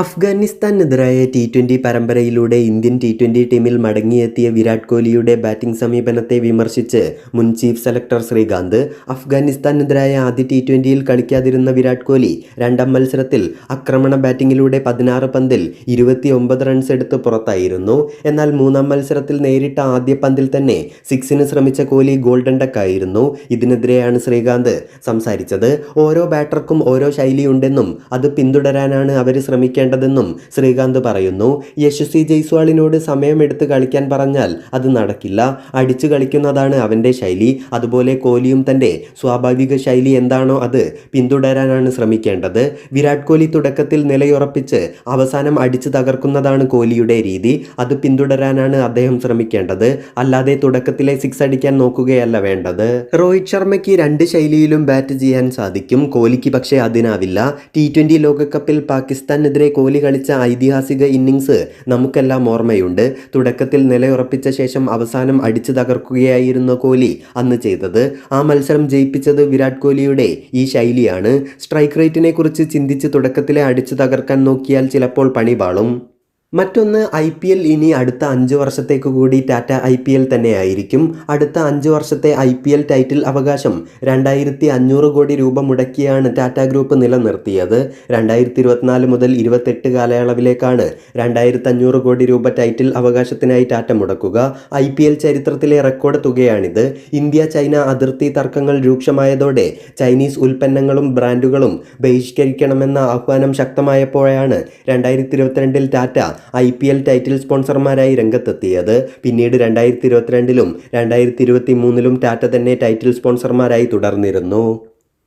അഫ്ഗാനിസ്ഥാനെതിരായ T twenty പരമ്പരയിലൂടെ Indian T twenty ടീമിൽ മടങ്ങിയെത്തിയ വിരാട് കോഹ്ലിയുടെ ബാറ്റിംഗ് സമീപനത്തെ വിമർശിച്ച് മുൻ ചീഫ് സെലക്ടർ ശ്രീകാന്ത് അഫ്ഗാനിസ്ഥാനെതിരായ ആദ്യ ടി ട്വന്റിയിൽ കളിക്കാതിരുന്ന വിരാട് കോഹ്ലി രണ്ടാം മത്സരത്തിൽ ആക്രമണ ബാറ്റിങ്ങിലൂടെ പതിനാറ് പന്തിൽ ഇരുപത്തി ഒമ്പത് റൺസ് എടുത്ത് പുറത്തായിരുന്നു. എന്നാൽ മൂന്നാം മത്സരത്തിൽ നേരിട്ട ആദ്യ പന്തിൽ തന്നെ സിക്സിന് ശ്രമിച്ച കോഹ്ലി ഗോൾഡൻ ഡക്ക് ആയിരുന്നു. ഇതിനെതിരെയാണ് ശ്രീകാന്ത് സംസാരിച്ചത്. ഓരോ ബാറ്റർക്കും ഓരോ ശൈലിയുണ്ടെന്നും അത് പിന്തുടരാനാണ് അവർ ശ്രമിക്കേണ്ടതെന്നും ശ്രീകാന്ത് പറയുന്നു. യശസ്വി ജയ്സ്വാളിനോട് സമയമെടുത്ത് കളിക്കാൻ പറഞ്ഞാൽ അത് നടക്കില്ല. അടിച്ചു കളിക്കുന്നതാണ് അവന്റെ ശൈലി. അതുപോലെ കോഹ്ലിയും തന്റെ സ്വാഭാവിക ശൈലി എന്താണോ അത് പിന്തുടരാനാണ് ശ്രമിക്കേണ്ടത്. വിരാട് കോഹ്ലി തുടക്കത്തിൽ നിലയുറപ്പിച്ച് അവസാനം അടിച്ചു തകർക്കുന്നതാണ് കോഹ്ലിയുടെ രീതി. അത് പിന്തുടരാനാണ് അദ്ദേഹം ശ്രമിക്കേണ്ടത്. അല്ലാതെ തുടക്കത്തിലെ സിക്സ് അടിക്കാൻ നോക്കുകയല്ല വേണ്ടത്. രോഹിത് ശർമ്മയ്ക്ക് രണ്ട് ശൈലിയിലും ബാറ്റ് ചെയ്യാൻ സാധിക്കും. കോഹ്ലിക്ക് പക്ഷേ അതിനാവില്ല. ടി ട്വന്റി ലോകകപ്പിൽ പാകിസ്ഥാനെതിരെ കോഹ്ലി കളിച്ച ഐതിഹാസിക ഇന്നിങ്സ് നമുക്കെല്ലാം ഓർമ്മയുണ്ട്. തുടക്കത്തിൽ നിലയുറപ്പിച്ച ശേഷം അവസാനം അടിച്ചു തകർക്കുകയായിരുന്നു കോഹ്ലി അന്ന് ചെയ്തത്. ആ മത്സരം ജയിപ്പിച്ചത് വിരാട് കോഹ്ലിയുടെ ഈ ശൈലിയാണ്. സ്ട്രൈക്ക് റേറ്റിനെ കുറിച്ച് ചിന്തിച്ച് തുടക്കത്തിലെ അടിച്ചു തകർക്കാൻ നോക്കിയാൽ ചിലപ്പോൾ പണി പാളും. മറ്റൊന്ന് ഐ പി എൽ ഇനി അടുത്ത അഞ്ച് വർഷത്തേക്ക് കൂടി ടാറ്റ ഐ പി എൽ തന്നെയായിരിക്കും അടുത്ത അഞ്ച് വർഷത്തെ ഐ പി എൽ ടൈറ്റിൽ അവകാശം രണ്ടായിരത്തി അഞ്ഞൂറ് കോടി രൂപ മുടക്കിയാണ് ടാറ്റ ഗ്രൂപ്പ് നിലനിർത്തിയത്. രണ്ടായിരത്തി ഇരുപത്തിനാല് മുതൽ ഇരുപത്തെട്ട് കാലയളവിലേക്കാണ് രണ്ടായിരത്തി അഞ്ഞൂറ് കോടി രൂപ ടൈറ്റിൽ അവകാശത്തിനായി ടാറ്റ മുടക്കുക. ഐ പി എൽ ചരിത്രത്തിലെ റെക്കോർഡ് തുകയാണിത്. ഇന്ത്യ ചൈന അതിർത്തി തർക്കങ്ങൾ രൂക്ഷമായതോടെ ചൈനീസ് ഉൽപ്പന്നങ്ങളും ബ്രാൻഡുകളും ബഹിഷ്കരിക്കണമെന്ന ആഹ്വാനം ശക്തമായപ്പോഴാണ് രണ്ടായിരത്തി ഇരുപത്തിരണ്ടിൽ Tata I P L title സ്പോൺസർമാരായി രംഗത്തെത്തിയത്. പിന്നീട് രണ്ടായിരത്തി ഇരുപത്തിരണ്ടിലും രണ്ടായിരത്തി ഇരുപത്തി മൂന്നിലും ടാറ്റ തന്നെ ടൈറ്റിൽ സ്പോൺസർമാരായി തുടർന്നിരുന്നു.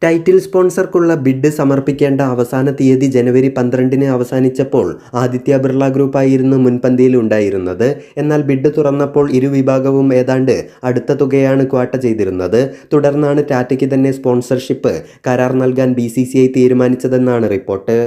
ടൈറ്റിൽ സ്പോൺസർക്കുള്ള ബിഡ് സമർപ്പിക്കേണ്ട അവസാന തീയതി ജനുവരി പന്ത്രണ്ടിന് അവസാനിച്ചപ്പോൾ ആദിത്യ ബിർള ഗ്രൂപ്പായിരുന്നു മുൻപന്തിയിൽ ഉണ്ടായിരുന്നത്. എന്നാൽ ബിഡ് തുറന്നപ്പോൾ ഇരുവിഭാഗവും ഏതാണ്ട് അടുത്ത തുകയാണ് ക്വാട്ട ചെയ്തിരുന്നത്. തുടർന്നാണ് ടാറ്റയ്ക്ക് തന്നെ സ്പോൺസർഷിപ്പ് കരാർ നൽകാൻ ബി തീരുമാനിച്ചതെന്നാണ് റിപ്പോർട്ട്.